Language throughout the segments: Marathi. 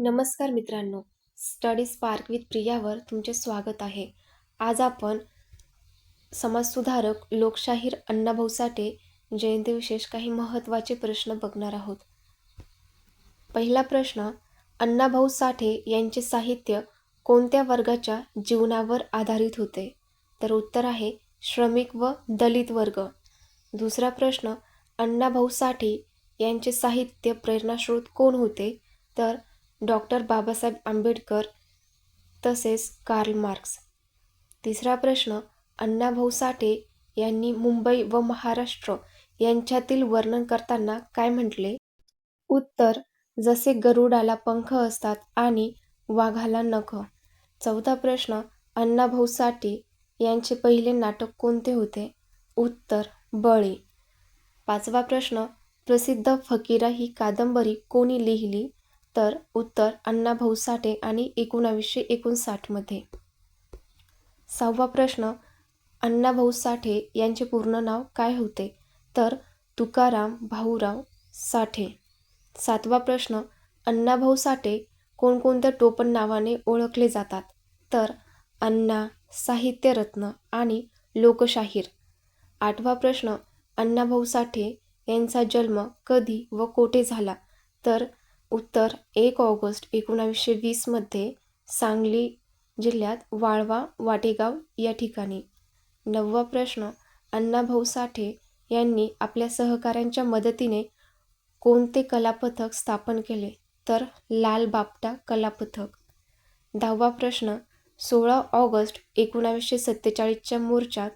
नमस्कार मित्रांनो. स्टडी स्पार्क विथ प्रियावर तुमचे स्वागत आहे. आज आपण समाजसुधारक लोकशाहीर अण्णाभाऊ साठे जयंतीविशेष काही महत्त्वाचे प्रश्न बघणार आहोत. पहिला प्रश्न अण्णाभाऊ साठे यांचे साहित्य कोणत्या वर्गाच्या जीवनावर आधारित होते? तर उत्तर आहे श्रमिक व दलित वर्ग. दुसरा प्रश्न अण्णाभाऊ साठे यांचे साहित्य प्रेरणास्रोत कोण होते? तर डॉक्टर बाबासाहेब आंबेडकर तसेच कार्ल मार्क्स तिसरा प्रश्न अण्णाभाऊ साठे यांनी मुंबई व महाराष्ट्र यांच्यातील वर्णन करताना काय म्हटले? उत्तर जसे गरुडाला पंख असतात आणि वाघाला नख. चौथा प्रश्न अण्णाभाऊ साठे यांचे पहिले नाटक कोणते होते? उत्तर बळे. पाचवा प्रश्न प्रसिद्ध फकीरा ही कादंबरी कोणी लिहिली? तर उत्तर अण्णाभाऊ साठे आणि एकोणावीसशे एकोणसाठमध्ये सहावा प्रश्न अण्णाभाऊ साठे यांचे पूर्ण नाव काय होते? तर तुकाराम भाऊराव साठे. सातवा प्रश्न अण्णाभाऊ साठे कोणकोणत्या टोपण नावाने ओळखले जातात? तर अण्णा साहित्यरत्न आणि लोकशाहीर. आठवा प्रश्न अण्णाभाऊ साठे यांचा जन्म कधी व कोठे झाला? तर उत्तर एक ऑगस्ट एकोणावीसशे वीसमध्ये सांगली जिल्ह्यात वाळवा वाटेगाव या ठिकाणी. नववा प्रश्न अण्णाभाऊ साठे यांनी आपल्या सहकाऱ्यांच्या मदतीने कोणते कलापथक स्थापन केले? तर लाल बापटा कलापथक. दहावा प्रश्न सोळा ऑगस्ट एकोणावीसशे सत्तेचाळीसच्या मोर्चात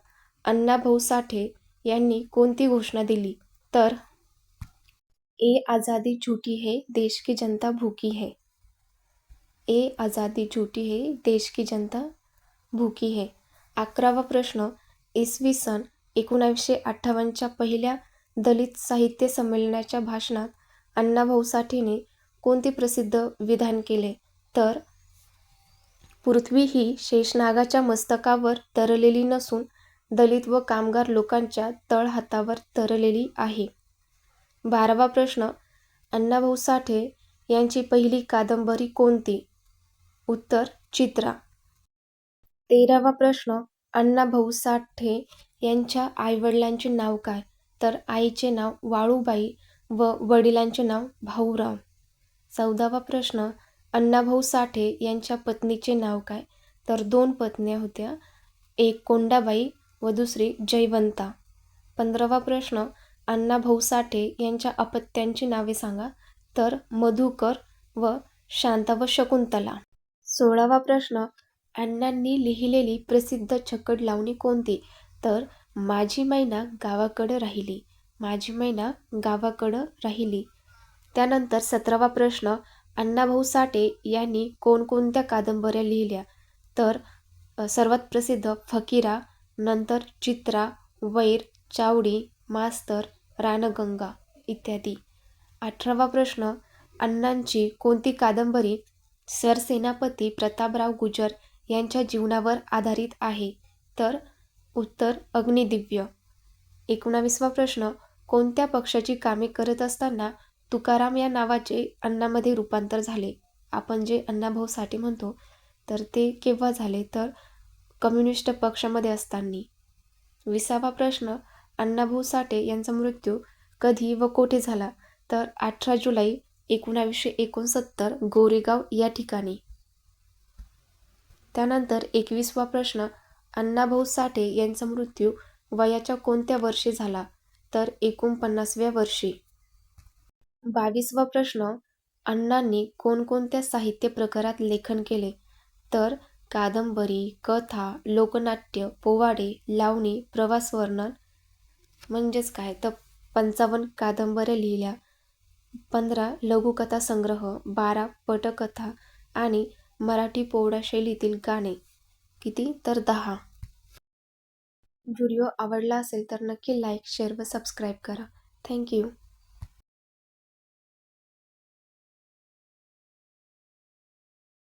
अण्णाभाऊ साठे यांनी कोणती घोषणा दिली? तर ए आज़ादी झूठी है देश की जनता भूकी है। ए आज़ादी झूठी है देश की जनता भूकी है। अकरावा प्रश्न इसवी सन एकोणावीसशे अठ्ठावन्नच्या पहिल्या दलित साहित्य संमेलनाच्या भाषणात अण्णाभाऊ साठेने कोणते प्रसिद्ध विधान केले? तर पृथ्वी ही शेषनागाच्या मस्तकावर तरलेली नसून दलित व कामगार लोकांच्या तळहातावर तरलेली आहे. बारावा प्रश्न अण्णाभाऊ साठे यांची पहिली कादंबरी कोणती? उत्तर चित्रा. तेरावा प्रश्न अण्णाभाऊ साठे यांच्या आईवडिलांचे नाव काय? तर आईचे नाव वाळूबाई व वडिलांचे नाव भाऊराव. चौदावा प्रश्न अण्णाभाऊ साठे यांच्या पत्नीचे नाव काय? तर दोन पत्न्या होत्या एक कोंडाबाई व दुसरी जयवंता. पंधरावा प्रश्न अण्णाभाऊ साठे यांच्या अपत्यांची नावे सांगा. तर मधुकर व शांता व शकुंतला. सोळावा प्रश्न. अण्णांनी लिहिलेली प्रसिद्ध छकड लावणी कोणती? तर माझी मैना गावाकडं राहिली. माझी मैना गावाकडं राहिली. त्यानंतर सतरावा प्रश्न. अण्णाभाऊ साठे यांनी कोणकोणत्या कादंबऱ्या लिहिल्या? तर सर्वात प्रसिद्ध फकीरा नंतर चित्रा वैर चावडी मास्तर रानगंगा इत्यादी. अठरावा प्रश्न. अण्णांची कोणती कादंबरी सरसेनापती प्रतापराव गुजर यांच्या जीवनावर आधारित आहे? तर उत्तर अग्निदिव्य. एकोणावीसवा प्रश्न. कोणत्या पक्षाची कामे करत असताना तुकाराम या नावाचे अण्णामध्ये रूपांतर झाले? आपण जे अण्णाभाऊ साठे म्हणतो तर ते केव्हा झाले? तर कम्युनिस्ट पक्षामध्ये असताना. विसावा प्रश्न. अण्णाभाऊ साठे यांचा मृत्यू कधी व कोठे झाला? तर अठरा जुलै एकोणावीसशे एकोणसत्तर गोरेगाव या ठिकाणी. त्यानंतर एकवीसवा प्रश्न अण्णाभाऊ साठे यांचा मृत्यू वयाच्या कोणत्या वर्षी झाला? तर एकोणपन्नासव्या वर्षी. बावीसवा प्रश्न अण्णांनी कोणकोणत्या साहित्य प्रकारात लेखन केले? तर कादंबरी कथा लोकनाट्य पोवाडे लावणी प्रवासवर्णन म्हणजेच काय? तर पंचावन्न कादंबऱ्या लिहिल्या पंधरा लघुकथा संग्रह बारा पटकथा आणि मराठी पोवडा शैलीतील गाणे. किती? तर दहा. व्हिडिओ आवडला असेल तर नक्की लाईक शेअर व सबस्क्राईब करा. Thank you